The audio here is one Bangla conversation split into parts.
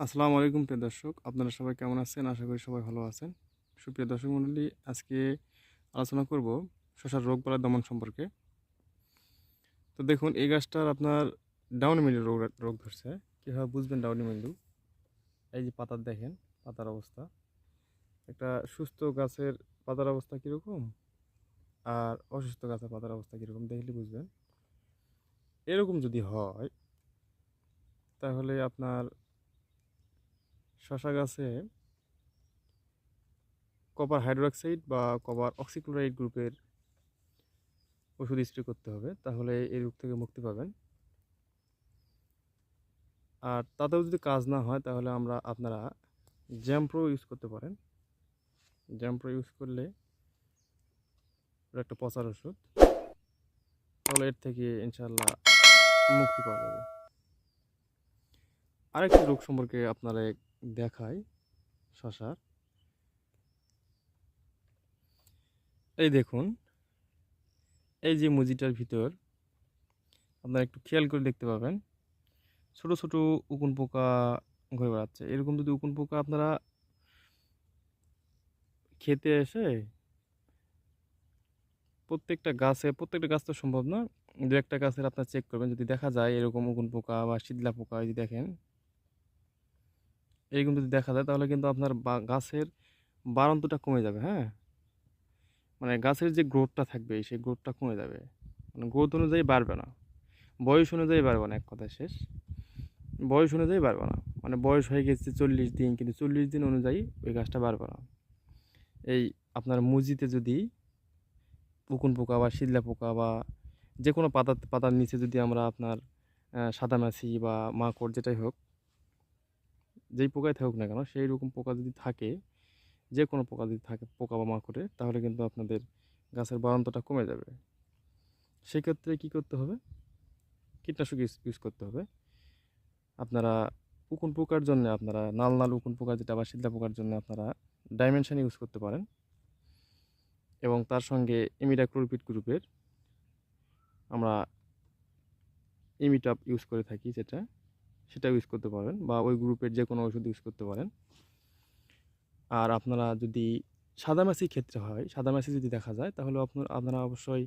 আসসালামু আলাইকুম প্রিয় দর্শক, আপনারা সবাই কেমন আছেন? আশা করি সবাই ভালো আছেন। সুপ্রিয় দর্শক মণ্ডলী আজকে আলোচনা করব শশার রোগ বলা দমন সম্পর্কে। তো দেখুন, এই গাছটার আপনার ডাউনি মিলু রোগ রোগ ধরছে। কীভাবে বুঝবেন ডাউনি মিলু এই যে পাতার দেখেন, পাতার অবস্থা। একটা সুস্থ গাছের পাতার অবস্থা কীরকম? আর অসুস্থ গাছের পাতার অবস্থা কীরকম? দেখলে বুঝবেন। এরকম যদি হয়, তাহলে আপনার শশা গাছে কপার হাইড্রোক্সাইড বা কপার অক্সিক্লোরাইড গ্রুপের ওষুধ স্প্রে করতে হবে, তাহলে এই রোগ থেকে মুক্তি পাবেন। আর তাতেও যদি কাজ না হয়, তাহলে আমরা আপনারা জ্যাম্প্রো ইউজ করতে পারেন। জ্যাম্প্রো ইউজ করলে একটা পচার ওষুধ, তাহলে এর থেকে ইনশাল্লাহ মুক্তি পাওয়া যাবে। আরেকটি রোগ সম্পর্কে আপনারা দেখাই শশার। এই দেখুন, এই যে মুজিটার ভিতর, আপনারা একটু খেয়াল করে দেখতে পাবেন, ছোট ছোট উকুন পোকা ঘুরে বেড়াচ্ছে। এরকম যদি উকুন পোকা আপনারা খেতে এসে প্রত্যেকটা গাছে, প্রত্যেকটা গাছ তো সম্ভব না, দু একটা গাছের আপনার চেক করবেন। যদি দেখা যায় এরকম উকুন পোকা বা শীতলা পোকা যদি দেখেন এরকম যদি দেখা যায়, তাহলে কিন্তু আপনার গাছের বাড়ন্তটা কমে যাবে হ্যাঁ? মানে গাছের যে গ্রোথটা থাকবে, সেই গ্রোথটা কমে যাবে। মানে গ্রোথ অনুযায়ী বাড়বে না। বয়স অনুযায়ী বাড়বে না, এক কথা শেষ। বয়স অনুযায়ী বাড়বে না। মানে বয়স হয়ে গেছে চল্লিশ দিন, কিন্তু চল্লিশ দিন অনুযায়ী ওই গাছটা বাড়বে না। এই আপনার মুজিতে যদি উকুন পোকা বা শীতলা পোকা বা যে কোনো পাতা, পাতার নিচে যদি আমরা আপনার সাদামাছি বা মাকড় যেটাই হোক যেই পোকায় থাকুক না কেন সেই রকম পোকা যদি থাকে যে কোনো পোকা যদি থাকে, পোকা বা মাকড়ে, তাহলে কিন্তু আপনাদের গাছের বাড়ন্তটা কমে যাবে। সেক্ষেত্রে কী করতে হবে? কীটনাশক ইউজ করতে হবে। আপনারা উকুন পোকার জন্য আপনারা, নাল নাল উকুন পোকা যেটা বা সিদ্ধা পোকার জন্য আপনারা ডাইমেনশন ইউজ করতে পারেন। এবং তার সঙ্গে ইমিডাক্লোরপিড গ্রুপের আমরা ইমিটাপ ইউজ করে থাকি যেটা। সেটা ইউজ করতে পারেন বা ওই গ্রুপের যে কোনো ওষুধ ইউজ করতে পারেন। আর আপনারা যদি সাদা সাদামাছি ক্ষেত্রে হয়, সাদা সাদামাছি যদি দেখা যায়, তাহলে আপনার, আপনারা অবশ্যই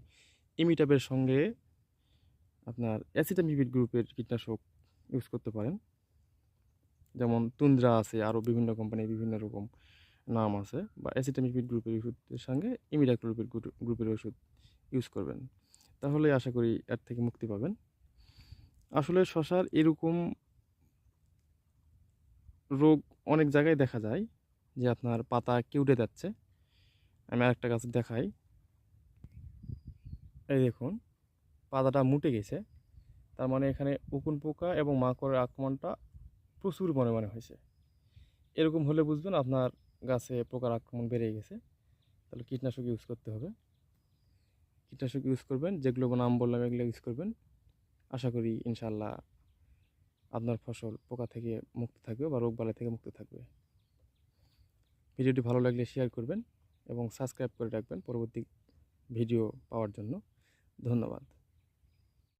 ইমিটাপের সঙ্গে আপনার অ্যাসিটামিভিড গ্রুপের কীটনাশক ইউজ করতে পারেন। যেমন তুন্দ্রা আছে আরও বিভিন্ন কোম্পানির বিভিন্ন রকম নাম আছে, বা অ্যাসিটামিভিড গ্রুপের ওষুধের সঙ্গে ইমিডাক্লোরপিড গ্রুপের ওষুধ ইউজ করবেন। তাহলে আশা করি এর থেকে মুক্তি পাবেন। আসলে শশার এরকম রোগ অনেক জায়গায় দেখা যায় যে আপনার পাতা কেউটে যাচ্ছে। আমি আরেকটা গাছ দেখাই। এই দেখুন, পাতাটা মুটে গেছে। তার মানে এখানে উকুন পোকা এবং মাকড়ের আক্রমণটা প্রচুর পরিমাণে হয়েছে। এরকম হলে বুঝবেন আপনার গাছে পোকার আক্রমণ বেড়ে গেছে। তাহলে কীটনাশক ইউজ করতে হবে। কীটনাশক ইউজ করবেন যেগুলো নাম বললাম এগুলো ইউজ করবেন। আশা করি ইনশাল্লাহ আপনার ফসল পোকা থেকে মুক্ত থাকবে বা রোগবালাই থেকে মুক্ত থাকবে। ভিডিওটি ভালো লাগলে শেয়ার করবেন এবং সাবস্ক্রাইব করে রাখবেন পরবর্তী ভিডিও পাওয়ার জন্য। ধন্যবাদ।